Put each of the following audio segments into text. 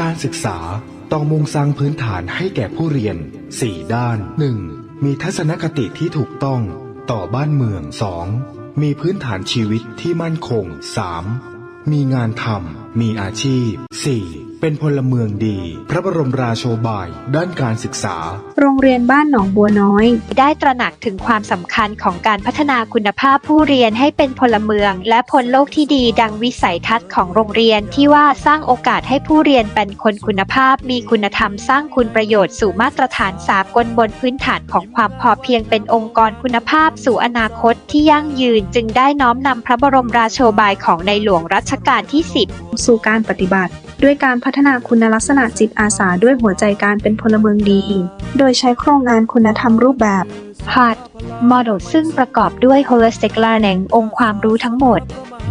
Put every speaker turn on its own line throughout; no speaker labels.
การศึกษาต้องมุ่งสร้างพื้นฐานให้แก่ผู้เรียน 4 ด้าน 1. มีทัศนคติที่ถูกต้องต่อบ้านเมือง 2. มีพื้นฐานชีวิตที่มั่นคง 3. มีงานทำมีอาชีพ 4. เป็นพลเมืองดี พระบรมราโชบาย ด้านการศึกษา
โรงเรียนบ้านหนองบัวน้อย
ได้ตระหนักถึงความสำคัญของการพัฒนาคุณภาพผู้เรียนให้เป็นพลเมือง และพลโลกที่ดีดังวิสัยทัศน์ของโรงเรียนที่ว่าสร้างโอกาสให้ผู้เรียนเป็นคนคุณภาพ มีคุณธรรมสร้างคุณประโยชน์สู่มาตรฐานสากลบนพื้นฐานของความพอเพียงเป็นองค์กรคุณภาพสู่อนาคตที่ยั่งยืน จึงได้น้อมนำพระบรมราโชบายของในหลวงรัชกาลที่ 10
สู่การปฏิบัติ ด้วยการพัฒนาคุณลักษณะจิตอาสาด้วยหัวใจการเป็นพลเมืองดี โดยใช้โครงงานคุณธรรมรูปแบบ
HART Model ซึ่งประกอบด้วย Holistic Learning องค์ความรู้ทั้งหมด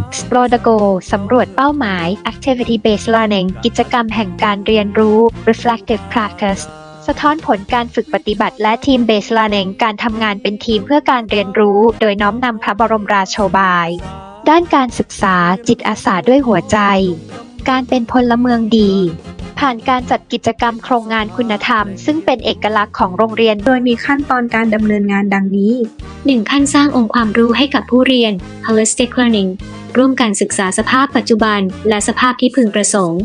Explore the Goal สำรวจเป้าหมาย Activity Based Learning กิจกรรมแห่งการเรียนรู้ Reflective Practice สะท้อนผลการฝึกปฏิบัติและ Team Based Learning การทำงานเป็นทีมเพื่อการเรียนรู้ โดยน้อมนำพระบรมราโชบาย ด้านการศึกษาจิตอาสาด้วยหัวใจ การเป็นพลเมืองดี ผ่านการจัดกิจกรรมโครงงานคุณธรรม ซึ่งเป็นเอกลักษณ์ของโรงเรียน
โดยมีขั้นตอนการดำเนินงานดังนี้
1. ขั้นสร้างองค์ความรู้ให้กับผู้เรียน holistic learning ร่วมกันศึกษาสภาพปัจจุบัน และสภาพที่พึงประสงค์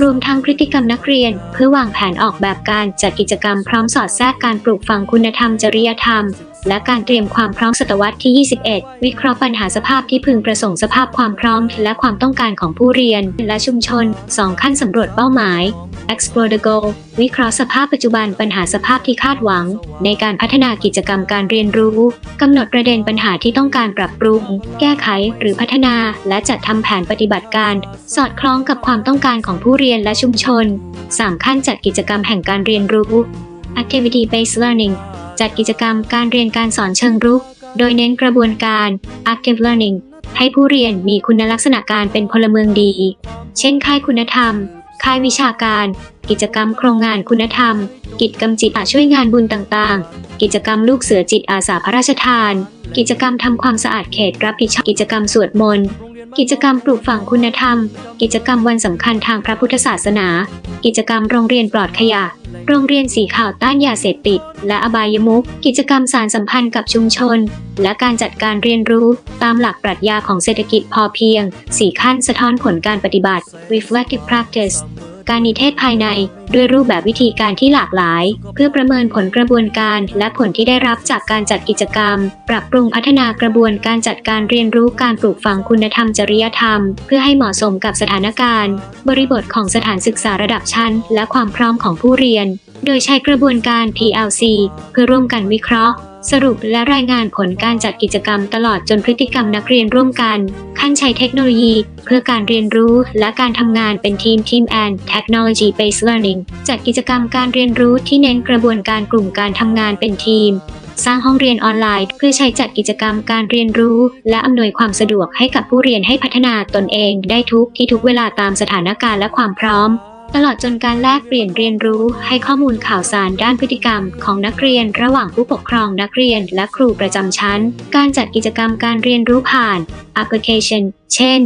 รวมทั้งพฤติกรรมนักเรียน เพื่อวางแผนออกแบบการจัดกิจกรรมพร้อมสอดแทรกการปลูกฝังคุณธรรมจริยธรรม และการเตรียมความพร้อมศตวรรษที่ 21 วิเคราะห์ปัญหาสภาพที่พึงประสงค์สภาพความพร้อม และความต้องการของผู้เรียน และชุมชน 2 ขั้นสำรวจเป้าหมาย explore the goal วิเคราะห์สภาพปัจจุบันปัญหาสภาพที่คาดหวัง ในการพัฒนากิจกรรมการเรียนรู้กำหนดประเด็นปัญหาที่ต้องการปรับปรุง แก้ไขหรือพัฒนา และจัดทำแผนปฏิบัติการ สอดคล้องกับความต้องการของผู้เรียนและชุมชน 3 ขั้นจัดกิจกรรมแห่งการเรียนรู้ activity based learning จัดกิจกรรมการเรียนการสอนเชิงรุก โดยเน้นกระบวนการ active learning ให้ผู้เรียนมีคุณลักษณะการเป็นพลเมืองดี เช่น ค่ายคุณธรรม ค่ายวิชาการ กิจกรรมโครงงานคุณธรรม กิจกรรมจิตอาช่วยงานบุญต่างๆ กิจกรรมลูกเสือจิตอาสาพระราชทาน กิจกรรมทำความสะอาดเขตรับผิดชอบ กิจกรรมสวดมนต์ กิจกรรมปลูกฝังคุณธรรม กิจกรรมวันสำคัญทางพระพุทธศาสนา กิจกรรมโรงเรียนปลอดขยะ โรงเรียนสีขาวต้านยาเสพติด และอบายมุขกิจกรรมสารสัมพันธ์กับชุมชน และการจัดการเรียนรู้ตามหลักปรัชญาของเศรษฐกิจพอเพียง 4 ขั้นสะท้อนผลการปฏิบัติ reflective practice การนิเทศภายใน ด้วยรูปแบบวิธีการที่หลากหลาย เพื่อประเมินผลกระบวนการ และผลที่ได้รับจากการจัดกิจกรรม ปรับปรุงพัฒนากระบวนการจัดการเรียนรู้การปลูกฝังคุณธรรมจริยธรรม เพื่อให้เหมาะสมกับสถานการณ์ บริบทของสถานศึกษาระดับชั้น และความพร้อมของผู้เรียน โดยใช้กระบวนการ PLC เพื่อร่วมกันวิเคราะห์ สรุปและรายงานผลการจัดกิจกรรมตลอดจนพฤติกรรมนักเรียนร่วมกัน ขั้นใช้เทคโนโลยี เพื่อการเรียนรู้และการทำงานเป็นทีม Team and Technology Based Learning จัดกิจกรรมการเรียนรู้ที่เน้นกระบวนการกลุ่มการทำงานเป็นทีม สร้างห้องเรียนออนไลน์ เพื่อใช้จัดกิจกรรมการเรียนรู้ และอำนวยความสะดวกให้กับผู้เรียนให้พัฒนาตนเอง ได้ทุกที่ทุกเวลาตามสถานการณ์และความพร้อม ตลอดจนการแลกเปลี่ยนเรียนรู้ให้ข้อมูลข่าวสารด้านพฤติกรรมของนักเรียนระหว่างผู้ปกครองนักเรียนและครูประจำชั้น การจัดกิจกรรมการเรียนรู้ผ่านแอปพลิเคชัน เช่น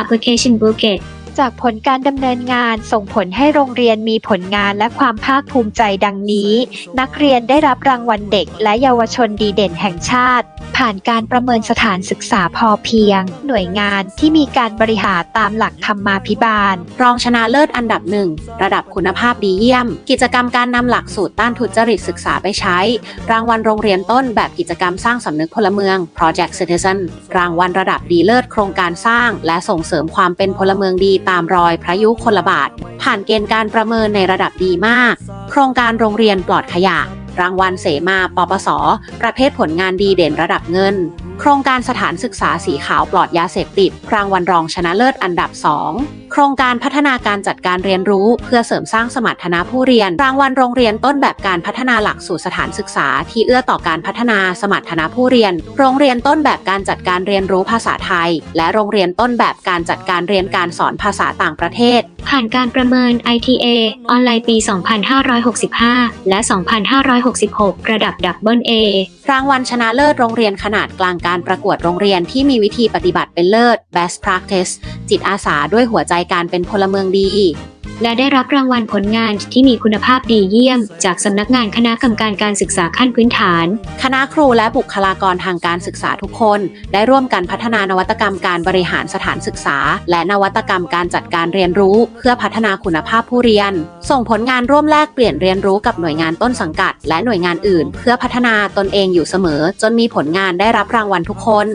Application b o o k e t
จากผลการดำเนินงานส่งผลให้โรงเรียนมีผลงานและความภาคภูมิใจดังนี้ นักเรียนได้รับรางวัลเด็กและเยาวชนดีเด่นแห่งชาติ ผ่านการประเมินสถานศึกษาพอเพียง หน่วยงานที่มีการบริหารตามหลักธรรมาภิบาล
รองชนะเลิศอันดับหนึ่งระดับคุณภาพดีเยี่ยม กิจกรรมการนำหลักสูตรต้านทุจริตศึกษาไปใช้ รางวัลโรงเรียนต้นแบบกิจกรรมสร้างสำนึกพลเมือง Project Citizen รางวัลระดับดีเลิศโครงการสร้าง และส่งเสริมความเป็นพลเมืองดีตามรอยพระยุคลบาท ผ่านเกณฑ์การประเมินในระดับดีมาก โครงการโรงเรียนปลอดขยะ รางวัลเสมาปปส ประเภทผลงานดีเด่นระดับเงิน โครงการสถานศึกษาสีขาวปลอดยาเสพติด รางวัลรองชนะเลิศอันดับ 2โครงการพัฒนาการจัดการเรียนรู้ เพื่อเสริมสร้างสมรรถนะผู้เรียน รางวัลโรงเรียนต้นแบบการพัฒนาหลักสูตรสถานศึกษา ที่เอื้อต่อการพัฒนาสมรรถนะผู้เรียน โรงเรียนต้นแบบการจัดการเรียนรู้ภาษาไทย และโรงเรียนต้นแบบการจัดการเรียนการสอนภาษาต่างประเทศ
ผ่านการประเมิน ITA ออนไลน์ปี 2565 และ 2566 ระดับดับเบิล A
รางวัลชนะเลิศโรงเรียนขนาดกลางการประกวดโรงเรียนที่มีวิธีปฏิบัติเป็นเลิศ Best Practice จิตอาสาด้วยหัวใจการเป็นพลเมืองดี
และได้รับรางวัลผลงานที่มีคุณภาพดีเยี่ยม จากสำนักงานคณะกรรมการการศึกษาขั้นพื้นฐาน
คณะครูและบุคลากรทางการศึกษาทุกคน ได้ร่วมกันพัฒนานวัตกรรมการบริหารสถานศึกษา และนวัตกรรมการจัดการเรียนรู้ เพื่อพัฒนาคุณภาพผู้เรียน ส่งผลงานร่วมแลกเปลี่ยนเรียนรู้กับหน่วยงานต้นสังกัด และหน่วยงานอื่น เพื่อพัฒนาตนเองอยู่เสมอ จนมีผลงานได้รับรางวัลทุกคน